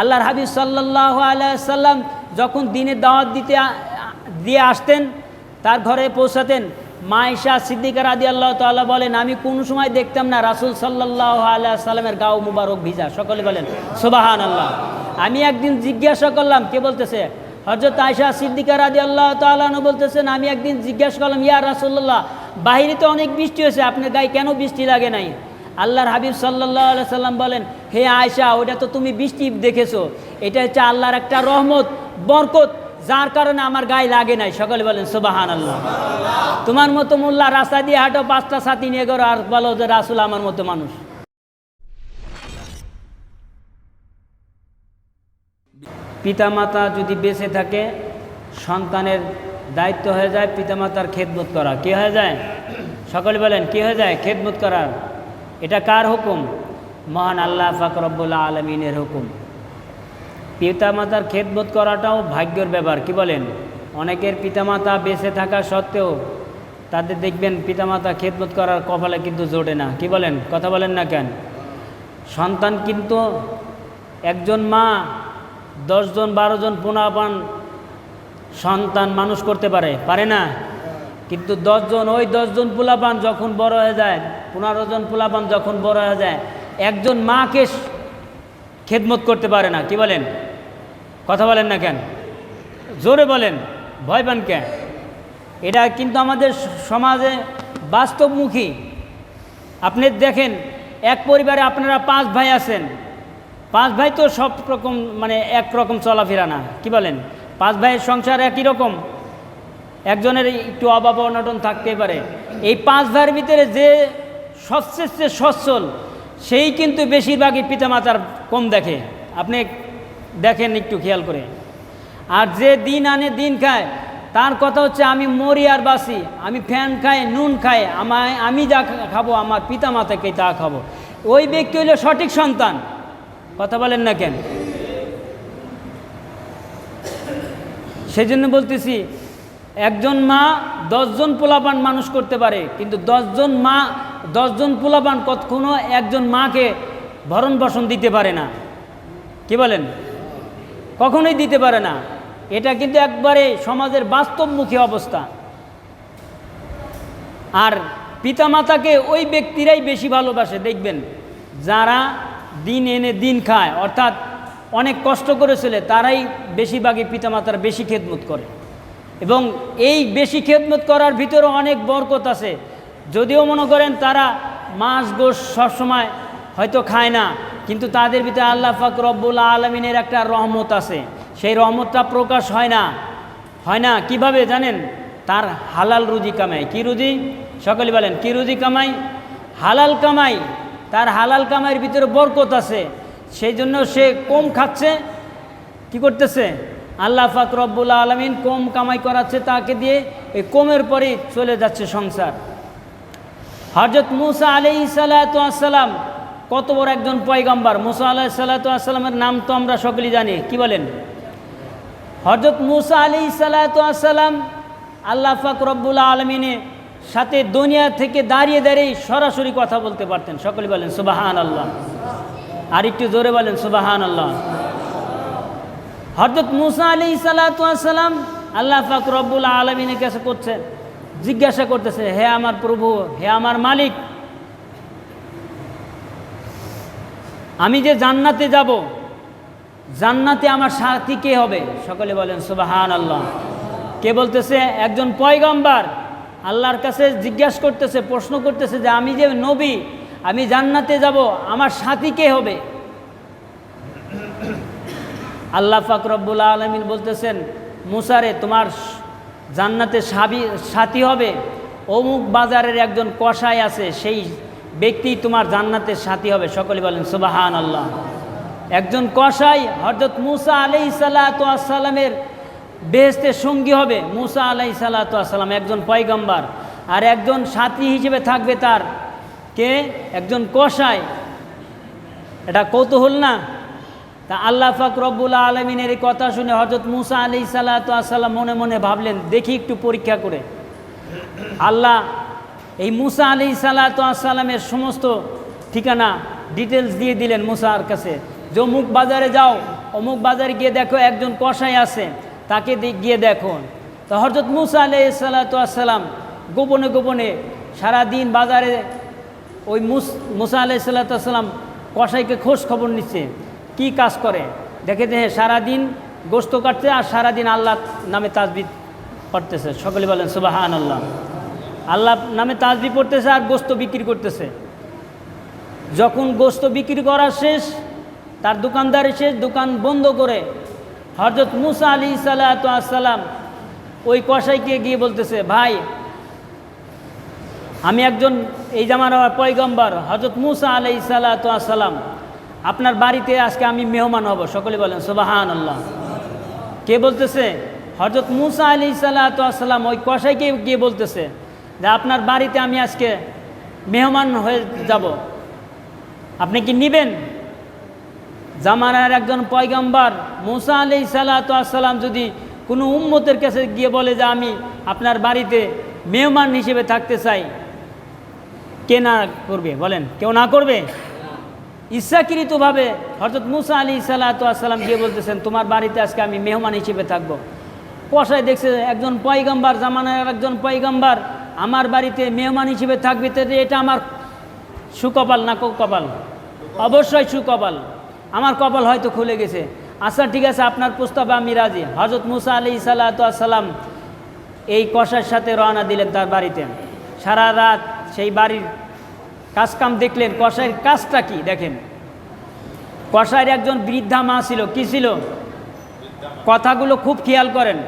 আল্লাহর হাবিব সাল্লাহ আলাইসাল্লাম যখন দিনের দাওয়াত দিতে দিয়ে আসতেন, তার ঘরে পৌঁছাতেন মা মাইশা সিদ্দিকার আদি আল্লাহ তাল্লাহ বলেন, আমি কোনো সময় দেখতাম না রাসুল সাল্লাহ আল্লাহ সাল্লামের গাও মুবারক ভিজা। সকলে বলেন সুবাহান আল্লাহ আমি একদিন জিজ্ঞাসা করলাম, কে বলতেছে? হজরত আয়সা সিদ্দিকার আদি আল্লাহ তালু বলতেছেন, আমি একদিন জিজ্ঞাসা করলাম, ইয়া রাসুল্লাহ বাহিরে তো অনেক বৃষ্টি হয়েছে, আপনার গায়ে কেন বৃষ্টি লাগে নাই? আল্লাহর হাবিব সাল্লাহ সাল্লাম বলেন হে আয়সা ওটা তো তুমি বৃষ্টি দেখেছ। এটা হচ্ছে আল্লাহর একটা রহমত, বরকত, যার কারণে আমার গায়ে লাগে নাই। সকলে বলেন সুবাহান আল্লাহ তোমার মতো মোল্লা রাস্তা দিয়ে হাঁটো, পাঁচটা সাথী নিয়ে করো আর বলো যে রাসুল আমার মতো মানুষ। পিতামাতা যদি বেঁচে থাকে, সন্তানের দায়িত্ব হয়ে যায় পিতামাতার খেদমত করা। কি হয়ে যায়? সকলে বলেন, কি হয়ে যায়? খেদমত করার। এটা কার হুকুম? মহান আল্লাহ ফাকরবুল্লাহ আলমিনের হুকুম। পিতামাতার খেদমত করাটাও ভাগ্যর ব্যাপার, কি বলেন? অনেকের পিতামাতা বেঁচে থাকা সত্ত্বেও তাদের দেখবেন পিতামাতা খেদমত করার কপালে কিন্তু জোটে না, কি বলেন? কথা বলেন না কেন? সন্তান কিন্তু একজন মা, দশজন, বারোজন পুনাপান সন্তান মানুষ করতে পারে পারে না? কিন্তু দশজন, ওই দশজন পোলাপান যখন বড় হয়ে যায়, পনেরো জন পোলাপান যখন বড় হয়ে যায় একজন মাকে খেদমত করতে পারে না, কি বলেন? কথা বলেন না কেন? জোরে বলেন, ভয় পান কেন? এটা কিন্তু আমাদের সমাজে বাস্তবমুখী। আপনি দেখেন, এক পরিবারে আপনারা পাঁচ ভাই আছেন। পাঁচ ভাই তো সব রকম মানে এক রকম চলাফেরা না, কি বলেন? পাঁচ ভাইয়ের সংসার একই রকম। একজনের একটু অভাব অনটন থাকতেই পারে। এই পাঁচ ভাইয়ের ভিতরে যে সবচেয়ে সচ্ছল সেই কিন্তু বেশিরভাগই পিতামাতার কম দেখে। আপনি দেখেন একটু খেয়াল করে। আর যে দিন আনে দিন খায়, তার কথা হচ্ছে আমি মরি আর বাসি আমি ফ্যান খাই, নুন খাই, আমায়, আমি যা খাব, আমার পিতা মাতাকে তা খাব। ওই ব্যক্তি হইল সঠিক সন্তান। কথা বলেন না কেন? সেই জন্য বলতেছি, একজন মা দশজন পোলাপান মানুষ করতে পারে, কিন্তু দশজন মা দশজন পোলাপান কখনো একজন মাকে ভরণ পোষণ দিতে পারে না। কি বলেন? কখনোই দিতে পারে না। এটা কিন্তু একবারে সমাজের বাস্তবমুখী অবস্থা। আর পিতামাতাকে ওই ব্যক্তিরাই বেশি ভালোবাসে, দেখবেন। যারা দিন এনে দিন খায়, অর্থাৎ অনেক কষ্ট করেছিল তারাই বেশিরভাগই পিতামাতার বেশি খেদমত করে। এবং এই বেশি খেদমত করার ভিতরে অনেক বরকত আছে। যদিও মনে করেন তারা মাছ গোশ সবসময় হয়তো খায় না, কিন্তু তাদের ভিতরে আল্লাহ ফাক রব্বুল আলমিনের একটা রহমত আছে। সেই রহমতটা প্রকাশ হয় না। হয় না? কীভাবে জানেন? তার হালাল রুজি কামাই। কি রুজি? সকলে বলেন, কি রুজি কামাই? হালাল কামাই। তার হালাল কামাইয়ের ভিতরে বরকত আছে। সেই জন্য সে কম খাচ্ছে। কি করতেছে? আল্লাহ ফাক রব্বুল আলমিন কম কামাই করাচ্ছে তাকে দিয়ে। এই কমের পরেই চলে যাচ্ছে সংসার। হজরত মুসা আলি সালাতাম কত বড় একজন পয়গম্বর। মুসা আলাহ সাল্লাতামের নাম তো আমরা সকলেই জানি, কি বলেন? হজরত মুসা আলি সাল্লাতাম আল্লাহ ফাক আলমিনের সাথে দুনিয়া থেকে দাঁড়িয়ে দাঁড়িয়ে সরাসরি কথা বলতে পারতেন। সকলে বলেন সুবাহান আল্লাহ আর একটু জোরে বলেন সুবাহান আল্লাহ হজরত মুসা আলি সাল্লাতাম আল্লাহ ফাক রব্বুল আলমিনের কাছে করছে জিজ্ঞাসা করতেছে, হে আমার প্রভু, হে আমার মালিক, আমি যে জান্নাতে যাব, জান্নাতে আমার সাথী কে হবে? সকলে বলেন সুবাহান আল্লাহ কে বলতেছে, একজন পয়গম্বার। আল্লাহর কাছে জিজ্ঞাসা করতেছে, প্রশ্ন করতেছে যে, আমি যে নবী, আমি জান্নাতে যাব, আমার সাথী কে হবে? আল্লাহ ফাকরবুল আলমিন বলতেছেন মুসারে তোমার জান্নাতে সাবি সাথী হবে। অমুক বাজারের একজন কষাই আছে, সেই ব্যক্তি তোমার জান্নাতের সাথী হবে। সকলে বলেন সুবাহান আল্লাহ একজন কষাই হজরত মুসা আলাই সাল্লাতামের বেহেস্তের সঙ্গী হবে। মুসা আলাই সাল্লাতাম একজন পয়গম্বার। আর একজন সাথী হিসেবে থাকবে তার কে? একজন কষাই এটা কৌতূহল না? তা আল্লাহ ফাক রব্বুল আলমিনের এই কথা শুনে হজরত মুসা আলি সাল্লাতাম মনে মনে ভাবলেন, দেখি একটু পরীক্ষা করে। আল্লাহ এই মুসা আলি সাল্লাতামের সমস্ত ঠিকানা ডিটেলস দিয়ে দিলেন মুসার কাছে। যে মুখ বাজারে যাও, অমুক বাজারে গিয়ে দেখো একজন কষাই আছে, তাকে গিয়ে দেখো। তো হজরত মুসা আলাই সাল্লাতাম গোপনে গোপনে সারাদিন বাজারে ওই মুস, মুসা আলাই সাল্লাতাম কষাইকে খোঁজ খবর নিচ্ছে। কি কাজ করে? দেখে হ্যাঁ, সারাদিন গোস্ত কাটছে আর সারাদিন আল্লাহ নামে তাজবি পড়তেছে। সকলে বলেন সুবাহান আল্লাহ আল্লাহ নামে তাজবি পড়তেছে আর গোস্ত বিক্রি করতেছে। যখন গোস্ত বিক্রি করা শেষ তার দোকানদারি শেষ দোকান বন্ধ করে হজরত মুসা আলী সাল্লাম ওই কসাইকে গিয়ে বলতেছে ভাই আমি একজন এই জামার পয়গম্বর হজরত মুসা আলাই সাল্লাম আপনার বাড়িতে আজকে আমি মেহমান হব। সকলে বলেন সুবাহান আল্লাহ কে বলতেছে? হজরত মুসা আলী সাল্লাম ওই কসাইকে গিয়ে বলতেছে? যে আপনার বাড়িতে আমি আজকে মেহমান হয়ে যাব। আপনি কি নিবেন? জামানার একজন পয়গম্বর মুসা আলি সাল্লাম যদি কোনো উম্মতের কাছে গিয়ে বলে যে আমি আপনার বাড়িতে মেহমান হিসেবে থাকতে চাই, কে না করবে? বলেন, কেউ না করবে? ইচ্ছাকৃতভাবে হজরত মুসা আলী সাল্লাম গিয়ে বলতেছেন, তোমার বাড়িতে আজকে আমি মেহমান হিসেবে থাকব। কষায় দেখছে, একজন পয়গম্বার, জামানার একজন পয়গম্বার, আমার বাড়িতে মেহমান হিসেবে থাকবে এটা আমার সুকপাল না কপাল? অবশ্যই সুকপাল। আমার কপাল হয়তো খুলে গেছে। আচ্ছা ঠিক আছে, আপনার প্রস্তাবে আমি রাজি। হজরত মুসা আলি সাল্লাম এই কষার সাথে রওনা দিলেন তার বাড়িতে। সারা রাত সেই বাড়ির কাজকাম দেখলেন কষাইয়ের কাজটা কি? দেখেন। কষাইয়ের একজন বৃদ্ধা মা ছিল, কি ছিল? কথাগুলো খুব খেয়াল করেন।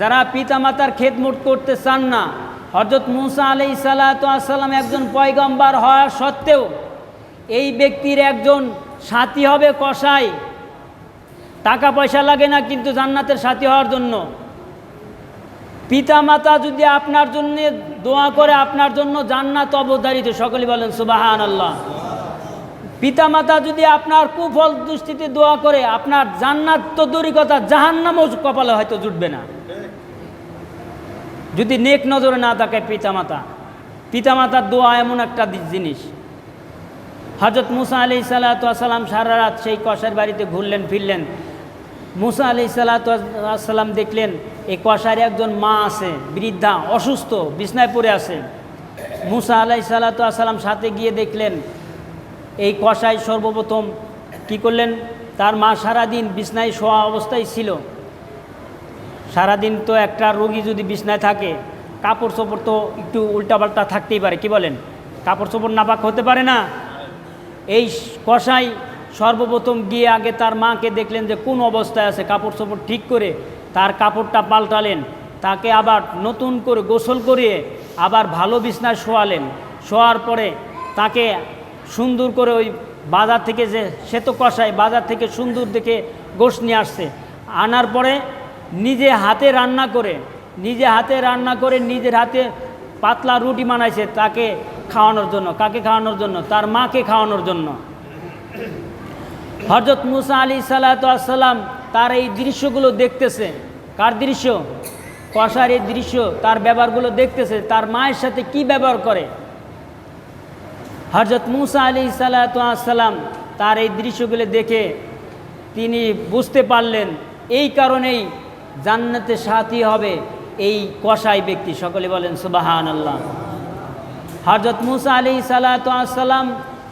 যারা পিতামাতার খেদমুট করতে চান না হজরত মুসা আলি সাল্লাম একজন পয়গম্বার হওয়া সত্ত্বেও এই ব্যক্তির একজন সাথী হবে কষাই টাকা পয়সা লাগে না, কিন্তু জান্নাতের সাথী হওয়ার জন্য। পিতামাতা যদি আপনার জন্য দোয়া করে, আপনার জন্য জান্নাত অবধারিত সকলে বলেন সুবাহান আল্লাহ পিতামাতা যদি আপনার কুফল দৃষ্টিতে দোয়া করে, আপনার জান্নাত তো দূরই কথা জাহান্নামও কপালে হয়তো জুটবে না। যদি নেক নজরে না থাকে পিতামাতা পিতামাতার দোয়া এমন একটা জিনিস। হজরত মুসা আলি সাল্লাম সারা রাত সেই কষার বাড়িতে ঘুরলেন, ফিরলেন। মুসা আলি সাল্লাম দেখলেন এই কষার একজন মা আছে, বৃদ্ধা, অসুস্থ, বিছনায় পড়ে আছে। মুসা আলাই সাল্লাম সাথে গিয়ে দেখলেন, এই কষাই সর্বপ্রথম কি করলেন? তার মা সারাদিন বিছনায় শোয়া অবস্থায় ছিল। সারাদিন তো একটা রোগী যদি বিছনায় থাকে কাপড় চোপড় তো একটু উল্টাপাল্টা থাকতেই পারে, কি বলেন? কাপড় চোপড় নাপাক হতে পারে না। এই কষাই সর্বপ্রথম গিয়ে আগে তার মাকে দেখলেন যে কোন অবস্থায় আছে কাপড় চোপড় ঠিক করে তার কাপড়টা পাল্টালেন, তাকে আবার নতুন করে গোসল করিয়ে আবার ভালো বিছনায় শোয়ালেন। শোয়ার পরে তাকে সুন্দর করে ওই বাজার থেকে যে সে কষায় বাজার থেকে সুন্দর দেখে গোশ নিয়ে আসছে। আনার পরে নিজে হাতে রান্না করে, নিজে হাতে রান্না করে নিজের হাতে পাতলা রুটি বানাইছে তাকে খাওয়ানোর জন্য। কাকে খাওয়ানোর জন্য? তার মাকে খাওয়ানোর জন্য। হজরত মুসা আলী সাল্লাম তার এই দৃশ্যগুলো দেখতেছে। কার দৃশ্য? কষার এই দৃশ্য, তার ব্যবহারগুলো দেখতেছে। তার মায়ের সাথে কি ব্যবহার করে? হজরত মুসা আলী সাল্লাম তার এই দৃশ্যগুলো দেখে তিনি বুঝতে পারলেন, এই কারণেই জান্নাতে সাথী হবে এই কষাই ব্যক্তি। সকলে বলেন সুবাহান আল্লাহ হজরত মুসা আলী সাল্লাম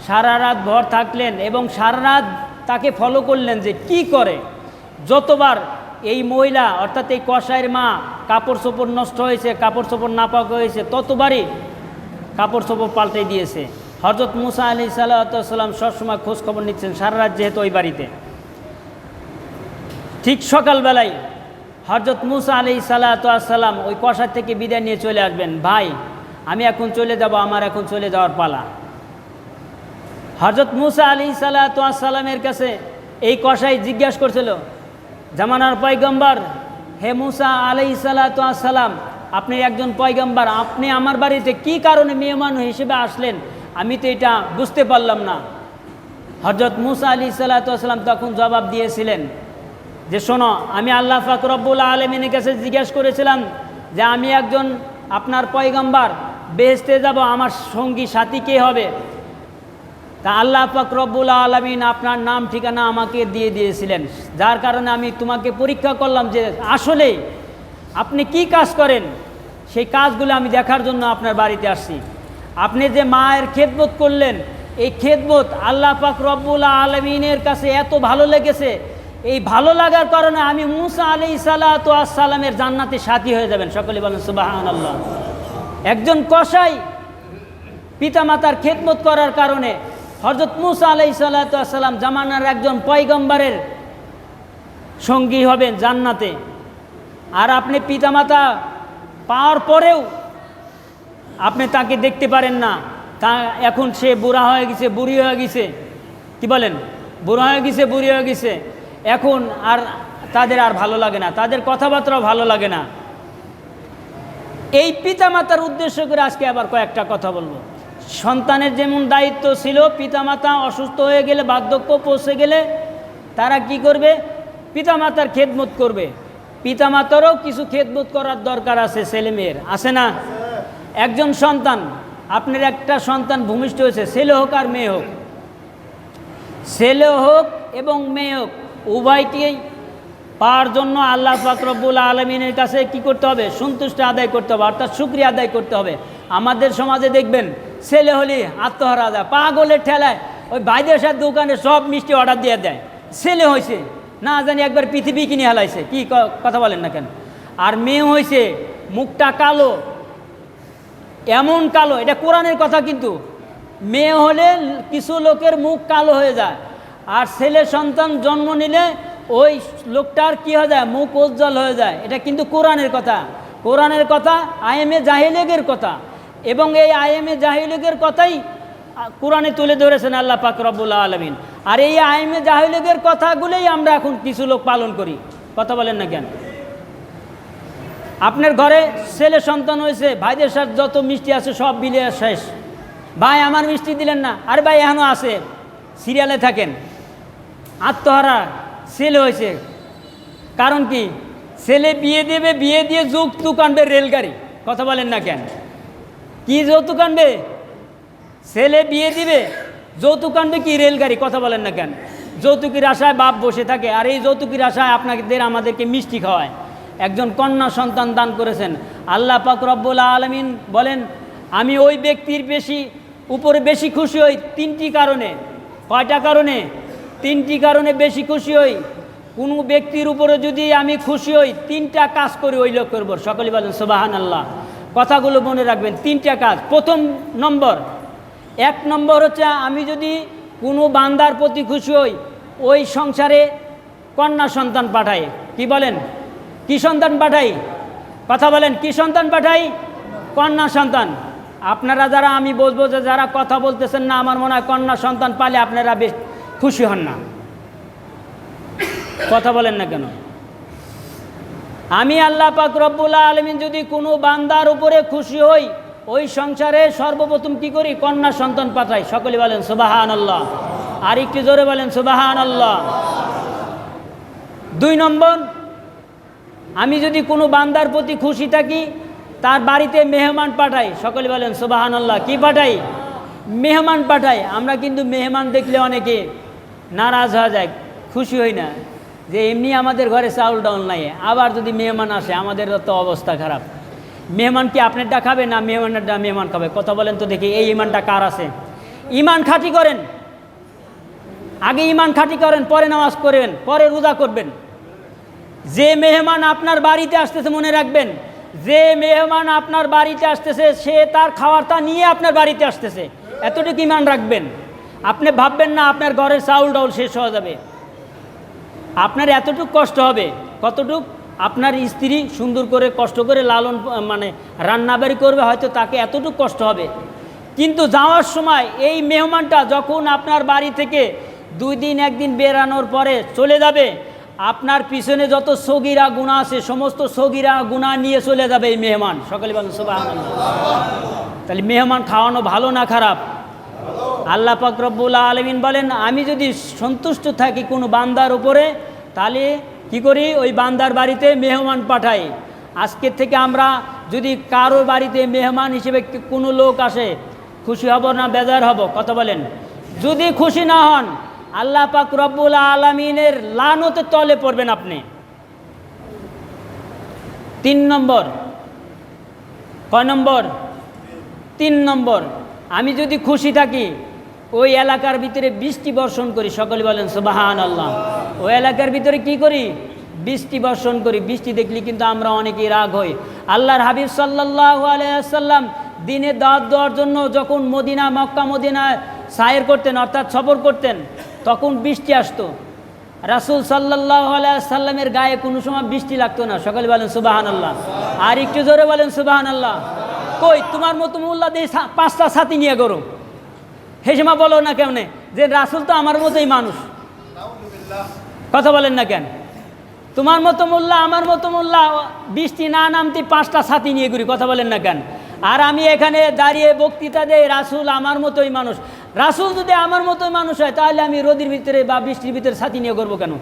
সারা রাত ভর থাকলেন এবং সারা রাত তাকে ফলো করলেন যে কি করে? যতবার এই মহিলা, অর্থাৎ এই কষাইয়ের মা কাপড় চোপড় নষ্ট হয়েছে কাপড় চোপড় নাপাক হয়েছে, ততবারই কাপড় চোপড় পাল্টে দিয়েছে। হজরত মুসা আলী সাল্লাম সবসময় খোঁজ খবর নিচ্ছেন, সারা রাত যেহেতু ওই বাড়িতে। ঠিক সকালবেলায় হজরত মুসা আলী সাল্লাম ওই কষার থেকে বিদায় নিয়ে চলে আসবেন। ভাই, আমি এখন চলে যাব, আমার এখন চলে যাওয়ার পালা। হজরত মুসা আলী সাল্লামের কাছে এই কষাই জিজ্ঞাসা করছিল জামানার পয়গম্বর, হে মুসা আলি সাল্লাম আপনি একজন পয়গম্বর, আপনি আমার বাড়িতে কি কারণে মেহমান হিসেবে আসলেন? আমি তো এটা বুঝতে পারলাম না। হজরত মুসা আলী সাল্লাম তখন জবাব দিয়েছিলেন যে, শোনো, আমি আল্লাহ ফাকরবুল আলমিনের কাছে জিজ্ঞেস করেছিলাম যে, আমি একজন আপনার পয়গম্বার বেহেস্তে যাব, আমার সঙ্গী সাথী কে হবে? তা আল্লাহ পাক রব্বুল আলমিন আপনার নাম, ঠিকানা আমাকে দিয়ে দিয়েছিলেন। যার কারণে আমি তোমাকে পরীক্ষা করলাম যে আসলে আপনি কি কাজ করেন? সেই কাজগুলো আমি দেখার জন্য আপনার বাড়িতে আসছি। আপনি যে মায়ের খেদমত করলেন, এই খেদমত আল্লাহ পাক রব্বুল আলমিনের কাছে এত ভালো লেগেছে। এই ভালো লাগার কারণে আমি মুসা আলি সালাতামের জান্নাতে সাথী হয়ে যাবেন। সকলে বলেন সুবাহান আল্লাহ একজন কসাই পিতামাতার খেদমত করার কারণে হজরত মুসা আলাই সাল্লাম জামানার একজন পয়গম্বরের সঙ্গী হবেন জান্নাতে। আর আপনি পিতামাতা পাওয়ার পরেও আপনি তাকে দেখতে পারেন না। তা এখন সে বুড়া হয়ে গেছে, বুড়ি হয়ে গেছে। কি বলেন? বুড়া হয়ে গেছে, বুড়ি হয়ে গেছে। এখন আর তাদের আর ভালো লাগে না। তাদের কথাবার্তাও ভালো লাগে না। এই পিতামাতার উদ্দেশ্য করে আজকে আবার কয়েকটা কথা বলব। সন্তানের যেমন দায়িত্ব ছিল, পিতামাতা অসুস্থ হয়ে গেলে, বার্ধক্য পৌঁছে গেলে তারা কি করবে? পিতামাতার খেদমত করবে। পিতামাতারও কিছু খেদমত করার দরকার আছে, ছেলে মেয়ের। আছে না? একজন সন্তান, আপনার একটা সন্তান ভূমিষ্ঠ হয়েছে, ছেলে হোক আর মেয়ে হোক। ছেলে হোক এবং মেয়ে হোক, উভয়কেই পাওয়ার জন্য আল্লাহ ফাকরবুল আলমিনের কাছে কি করতে হবে? সন্তুষ্ট আদায় করতে হবে, অর্থাৎ শুক্রিয়া আদায় করতে হবে। আমাদের সমাজে দেখবেন ছেলে হলি আত্মহারা দেয়, পাগলের ঠেলায় ওই বাইদের সাথে দোকানে সব মিষ্টি অর্ডার দিয়ে দেয়। ছেলে হয়েছে না জানি একবার পৃথিবী কিনে হেলাইছে, কি ক- কথা বলেন না কেন? আর মেয়ে হয়েছে মুখটা কালো, এমন কালো, এটা কোরআনের কথা কিন্তু। মেয়ে হলে কিছু লোকের মুখ কালো হয়ে যায়, আর ছেলে সন্তান জন্ম নিলে ওই লোকটার কি হয়ে যায়? মুখ উজ্জ্বল হয়ে যায়। এটা কিন্তু কোরআনের কথা। কোরআনের কথা, আইএমএ জাহিলেগের কথা। এবং এই আইএমএ জাহিলেগের কথাই কোরআনে তুলে ধরেছেন আল্লাহ পাক রব্বুল আলমিন। আর এই আইএমএ জাহিলেগের কথাগুলোই আমরা এখন কিছু লোক পালন করি। কথা বলেন না কেন? আপনার ঘরে ছেলে সন্তান হয়েছে, ভাইদের সাথে যত মিষ্টি আছে সব বিলিয়ে শেষ। ভাই আমার মিষ্টি দিলেন না, আরে ভাই এখনও আছে, সিরিয়ালে থাকেন। আত্মহারা ছেলে হয়েছে। কারণ কি? ছেলে বিয়ে দেবে, বিয়ে দিয়ে যৌতুক আনবে রেলগাড়ি। কথা বলেন না কেন? কি যৌতুক আনবে? ছেলে বিয়ে দিবে? যৌতুক আনবে কি রেলগাড়ি? কথা বলেন না কেন? যৌতুকের আশায় বাপ বসে থাকে আর এই যৌতুকের আশায় আপনাদের, আমাদেরকে মিষ্টি খাওয়ায়। একজন কন্যা সন্তান দান করেছেন। আল্লাহ পাক রব্বুল আলমিন বলেন, আমি ওই ব্যক্তির বেশি, উপরে বেশি খুশি হই তিনটি কারণে। কয়টা কারণে? তিনটি কারণে বেশি খুশি হই। কোনো ব্যক্তির উপরে যদি আমি খুশি হই, তিনটা কাজ করি ওই লোকের উপর। সকলে বলেন সুবাহান আল্লাহ কথাগুলো মনে রাখবেন। তিনটা কাজ। প্রথম নম্বর, এক নম্বর হচ্ছে আমি যদি কোনো বান্দার প্রতি খুশি হই, ওই সংসারে কন্যা সন্তান পাঠাই। কি বলেন? কি সন্তান পাঠাই? কথা বলেন, কি সন্তান পাঠাই? কন্যা সন্তান। আপনারা যারা, আমি বলব যে যারা কথা বলতেছেন না, আমার মনে হয় কন্যা সন্তান পালে আপনারা বেশ খুশি হন না। কথা বলেন না কেন? আমি আল্লাহ পাক রব্বুল্লাহ আলমিন যদি কোনো বান্দার উপরে খুশি হই, ওই সংসারে সর্বপ্রথম কি করি? কন্যা সন্তান পাঠাই। সকলে বলেন সুবাহান আল্লাহ আর একটু জোরে বলেন সুবাহান আল্লাহ দুই নম্বর, আমি যদি কোনো বান্দার প্রতি খুশি থাকি, তার বাড়িতে মেহমান পাঠাই। সকলে বলেন সুবাহান আল্লাহ কী পাঠাই? মেহমান পাঠাই। আমরা কিন্তু মেহমান দেখলে অনেকে নারাজ হওয়া যায়, খুশি হই না। যে এমনি আমাদের ঘরে চাউল ডাউল নাই, আবার যদি মেহমান আসে, আমাদের তো অবস্থা খারাপ। মেহমান কি আপনারটা খাবে না মেহমানেরটা মেহমান খাবে? কথা বলেন তো দেখি, এই ইমানটা কার আছে? ইমান খাঁটি করেন। আগে ইমান খাঁটি করেন, পরে নামাজ করবেন পরে রোজা করবেন। যে মেহমান আপনার বাড়িতে আসতেছে, মনে রাখবেন, যে মেহমান আপনার বাড়িতে আসতেছে, সে তার খাওয়ারটা নিয়ে আপনার বাড়িতে আসতেছে। এতটুকু ইমান রাখবেন। আপনি ভাববেন না, আপনার ঘরের চাউল ডাউল শেষ হয়ে যাবে। আপনার এতটুকু কষ্ট হবে, কতটুক আপনার স্ত্রী সুন্দর করে কষ্ট করে লালন মানে রান্নাবাড়ি করবে, হয়তো তাকে এতটুকু কষ্ট হবে। কিন্তু যাওয়ার সময় এই মেহমানটা যখন আপনার বাড়ি থেকে দুই দিন একদিন বেরানোর পরে চলে যাবে, আপনার পিছনে যত সগিরা গুণা আছে, সমস্ত সগিরা গুণা নিয়ে চলে যাবে এই মেহমান। সকালে বলেন, সুবহানাল্লাহ। তাহলে মেহমান খাওয়ানো ভালো না খারাপ? আল্লাহ পাক রব্বুল আলমিন বলেন, আমি যদি সন্তুষ্ট থাকি কোনো বান্দার উপরে, তাহলে কি করি? ওই বান্দার বাড়িতে মেহমান পাঠাই। আজকের থেকে আমরা যদি কারও বাড়িতে মেহমান হিসেবে কোনো লোক আসে, খুশি হব না বেজার হব? কথা বলেন। যদি খুশি না হন, আল্লাহ পাক রব্বুল আলমিনের লানতে তলে পড়বেন আপনি। তিন নম্বর। কয় নম্বর? তিন নম্বর। আমি যদি খুশি থাকি ওই এলাকার ভিতরে বৃষ্টি বর্ষণ করি, সকলে বলেন সুবাহান আল্লাহ ওই এলাকার ভিতরে কি করি? বৃষ্টি বর্ষণ করি। বৃষ্টি দেখলে কিন্তু আমরা অনেকেই রাগ হই। আল্লাহর হাবিব সাল্লাহ আলাইসাল্লাম দিনে দাঁত দেওয়ার জন্য যখন মদিনা, মক্কা মদিনায় সায়ের করতেন, অর্থাৎ সফর করতেন, তখন বৃষ্টি আসতো। রাসুল সাল্লাহ সাল্লামের গায়ে কোনো সময় বৃষ্টি লাগতো না। সকালে বলেন সুবাহান আল্লাহ আর একটু জোরে বলেন সুবাহান আল্লাহ কই, তোমার মতো মোল্লা দিয়ে পাঁচটা ছাতি নিয়ে করো হেসমা বলো না কেমনে? যে রাসুল তো আমার মতোই মানুষ। কথা বলেন না কেন? তোমার মতো মোল্লা, আমার মতো মোল্লা, বৃষ্টি না নামতে পাঁচটা ছাতি নিয়ে ঘুরি, কথা বলেন না কেন? আর আমি এখানে দাঁড়িয়ে বক্তৃতা দেয় রাসুল আমার মতোই মানুষ। রাসুল যদি আমার মতোই মানুষ হয়, তাহলে আমি রোদের ভিতরে বা বৃষ্টির ভিতরে ছাতি নিয়ে করব কেন?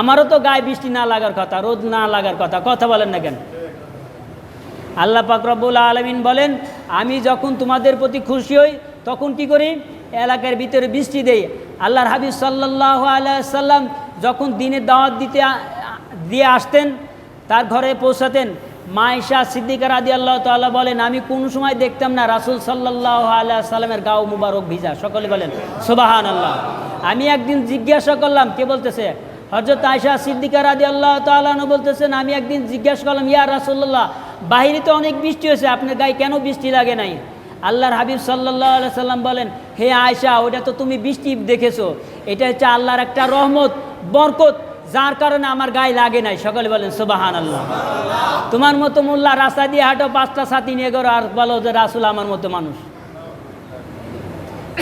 আমারও তো গায়ে বৃষ্টি না লাগার কথা, রোদ না লাগার কথা কথা বলেন না কেন? আল্লাহ পাক রব্বুল আলমিন বলেন, আমি যখন তোমাদের প্রতি খুশি হই তখন কি করি? এলাকার ভিতরে বৃষ্টি দেই আল্লাহর হাবিব সাল্লাহ আলাইসাল্লাম যখন দিনের দাওয়াত দিতে দিয়ে আসতেন, তার ঘরে পৌঁছাতেন, মায়েশা সিদ্দিকা রাদি আল্লাহ তাল্লাহ বলেন, আমি কোন সময় দেখতাম না রাসুল সাল্লাহ আল্লাহ সাল্লামের গাও মুবারক ভিজা। সকলে বলেন সোবাহান আল্লাহ আমি একদিন জিজ্ঞাসা করলাম, কে বলতেছে? হজরত আয়সা সিদ্দিকা রাদি আল্লাহ তালু বলতেছেন, আমি একদিন জিজ্ঞাসা করলাম, ইয়া রাসুল্লাহ বাহিরে তো অনেক বৃষ্টি হয়েছে, আপনার গায়ে কেন বৃষ্টি লাগে নাই? আল্লাহর হাবিব সাল্লাহ সাল্লাম বলেন, হে আয়সা ওটা তো তুমি বৃষ্টি দেখেছ। এটা হচ্ছে আল্লাহর একটা রহমত, বরকত, যার কারণে আমার গায়ে লাগে নাই। সকলে বলেন সুবাহান আল্লাহ তোমার মতো মোল্লা রাস্তা দিয়ে হাঁটো, পাঁচটা সাথী নিয়ে করো আর বলো যে রাসুল আমার মতো মানুষ।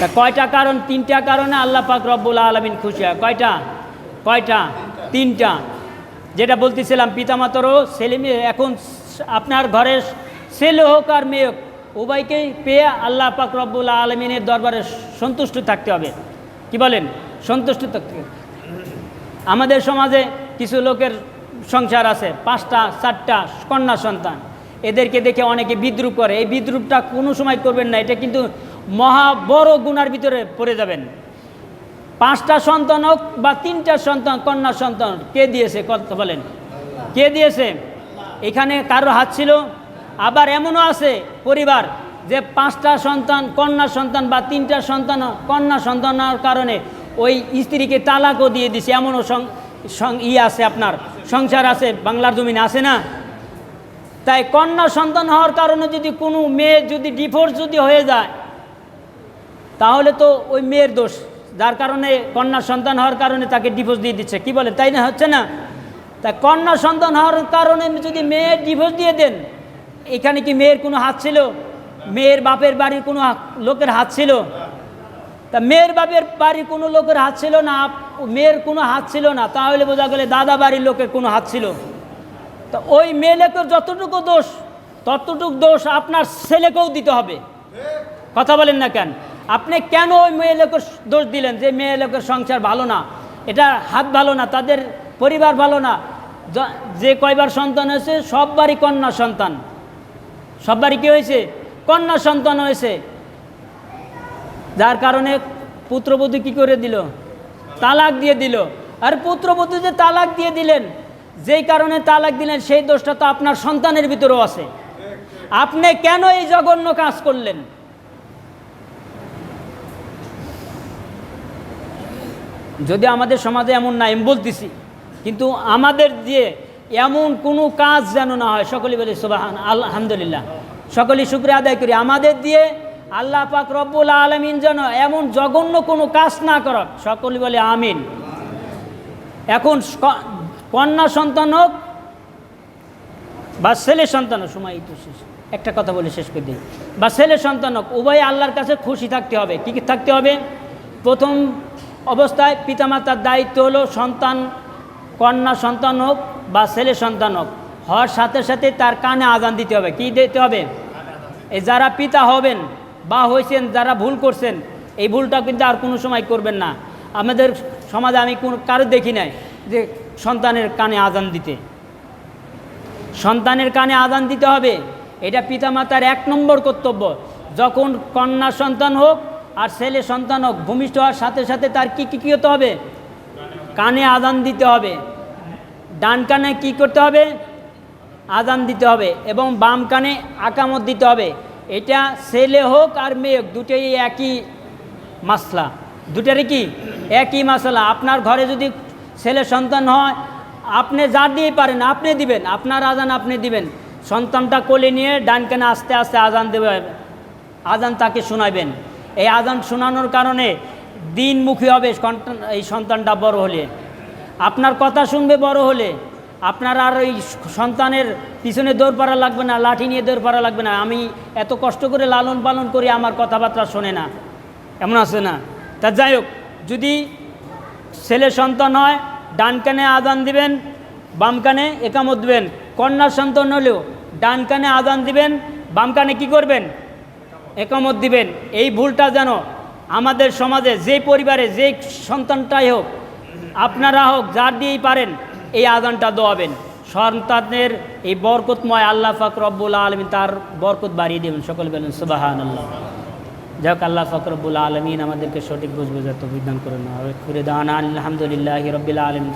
তা কয়টা কারণ? তিনটা কারণে আল্লাহ পাক রব্বুল আলমিন খুশি হয়। কয়টা? কয়টা? তিনটা। যেটা বলতেছিলাম, পিতামাতারও ছেলে মেয়ে, এখন আপনার ঘরের ছেলে হোক আর মেয়ে হোক উভয়কেই পেয়ে আল্লাহ পাক রব্বুল আলমিনের দরবারে সন্তুষ্ট থাকতে হবে। কি বলেন? সন্তুষ্ট থাকতে। আমাদের সমাজে কিছু লোকের সংসার আছে, পাঁচটা, চারটা কন্যা সন্তান। এদেরকে দেখে অনেকে বিদ্রুপ করে। এই বিদ্রুপটা কোনো সময় করবেন না, এটা কিন্তু মহা বড় গুণার ভিতরে পড়ে যাবেন। পাঁচটা সন্তান হোক বা তিনটা সন্তান, কন্যা সন্তান, কে দিয়েছে? কথা বলেন? কে দিয়েছে? এখানে কারও হাত ছিল? আবার এমনও আছে পরিবার যে পাঁচটা সন্তান, কন্যা সন্তান বা তিনটা সন্তান, কন্যা সন্তানের কারণে ওই স্ত্রীকে তালাকও দিয়ে দিছে। এমনও ই আছে আপনার, সংসার আছে, বাংলার জমিন আছে না? তাই কন্যা সন্তান হওয়ার কারণে যদি কোনো মেয়ে যদি ডিভোর্স যদি হয়ে যায়, তাহলে তো ওই মেয়ের দোষ। যার কারণে কন্যা সন্তান হওয়ার কারণে তাকে ডিভোর্স দিয়ে দিচ্ছে। কি বলে, তাই না? হচ্ছে না? তা কন্যা সন্তান হওয়ার কারণে যদি মেয়ের ডিভোর্স দিয়ে দেন এখানে কি মেয়ের কোনো হাত ছিল? মেয়ের বাপের বাড়ির কোনো লোকের হাত ছিল? তা মেয়ের বাপের বাড়ির কোনো লোকের হাত ছিল না? মেয়ের কোনো হাত ছিল না? তাহলে বোঝা গেলে দাদা বাড়ির লোকের কোনো হাত ছিল। তা ওই মেয়ে লোকের যতটুকু দোষ, ততটুকু দোষ আপনার ছেলেকেও দিতে হবে। কথা বলেন না কেন? আপনি কেন ওই মেয়ে লোকের দোষ দিলেন যে মেয়ে লোকের সংসার ভালো না? এটা হাত ভালো না, তাদের পরিবার ভালো না। যে কয়বার সন্তান হয়েছে সব বাড়ি কন্যা সন্তান। সব বাড়ি কী হয়েছে? কন্যা সন্তান হয়েছে। যার কারণে পুত্রবধূ কি করে দিল? তালাক দিয়ে দিল। আর পুত্রবধূ যে তালাক দিয়ে দিলেন, যেই কারণে তালাক দিলেন, সেই দোষটা তো আপনার সন্তানের ভিতরেও আছে। আপনি কেন এই জঘন্য কাজ করলেন? যদি আমাদের সমাজে এমন না বলতেছি। কিন্তু আমাদের দিয়ে এমন কোনো কাজ যেন না হয়। সকলে বলি, সুবাহান আলহামদুলিল্লাহ। সকলে শুক্রিয়া আদায় করি। আমাদের দিয়ে আল্লাহ পাক রব্বুল আলমিন যেন এমন জঘন্য কোনো কাজ না করক। সকলে বলে, আমিন। এখন কন্যা সন্তান হোক বা ছেলে সন্তান হোক, সময় একটু শেষ। একটা কথা বলে শেষ করে দিই। বা ছেলে সন্তান হোক, উভয় আল্লাহর কাছে খুশি থাকতে হবে। কী কী থাকতে হবে? প্রথম অবস্থায় পিতামাতার দায়িত্ব হলো সন্তান কন্যা সন্তান হোক বা ছেলে সন্তান হোক, হওয়ার সাথে সাথে তার কানে আজান দিতে হবে। কি দিতে হবে? এই যারা পিতা হবেন বা হয়েছেন যারা ভুল করছেন, এই ভুলটা কিন্তু আর কোনো সময় করবেন না। আমাদের সমাজে আমি কোনো কারও দেখি নাই যে সন্তানের কানে আজান দিতে। সন্তানের কানে আজান দিতে হবে, এটা পিতামাতার এক নম্বর কর্তব্য। যখন কন্যা সন্তান হোক আর ছেলে সন্তান হোক, ভূমিষ্ঠ হওয়ার সাথে সাথে তার কী কি কী হতে হবে? কানে আদান দিতে হবে। ডান কানে কি করতে হবে? আদান দিতে হবে এবং বাম কানে আকামত দিতে হবে। এটা ছেলে হোক আর মেয়ে হোক, দুটোই একই মাসলা। দুটারই কি? একই মাসলা। আপনার ঘরে যদি ছেলে সন্তান হয়, আপনি যা দিয়ে পারেন, আপনি দিবেন। আপনার আজান আপনি দিবেন। সন্তানটা কোলে নিয়ে ডান কানে আস্তে আস্তে আজান দেবে আজান তাকে শোনাবেন। এই আজান শোনানোর কারণে দিনমুখী হবে এই সন্তানটা বড় হলে। আপনার কথা শুনবে বড় হলে। আপনার আর ওই সন্তানের পিছনে দৌড় পাড়া লাগবে না, লাঠি নিয়ে দৌড় পাড়া লাগবে না। আমি এত কষ্ট করে লালন পালন করি, আমার কথাবার্তা শোনে না। এমন আছে না? তা যাই হোক, যদি ছেলে সন্তান হয়, ডান কানে আদান দিবেন, বাম কানে একামত দেবেন। কন্যা সন্তান হলেও ডান কানে আদান দিবেন, বাম কানে কী করবেন? একামত দিবেন। এই ভুলটা যেন আমাদের সমাজে যে পরিবারে যে সন্তানটাই হোক, আপনারা হোক, যার দিয়েই পারেন, এই আদানটা দোয়াবেন। সন্তানের এই বরকতময় আল্লাহ ফাক রব্বুল আলমিন তার বরকত বাড়িয়ে দেবেন। সকল বলেন সুবাহান আল্লাহ হোক, আল্লাহ ফাকরবুল আলমিন আমাদেরকে সঠিক বুঝব বোঝার তো বিধান করে নেওয়া করে দান। আলহামদুলিল্লাহ রবিল আলম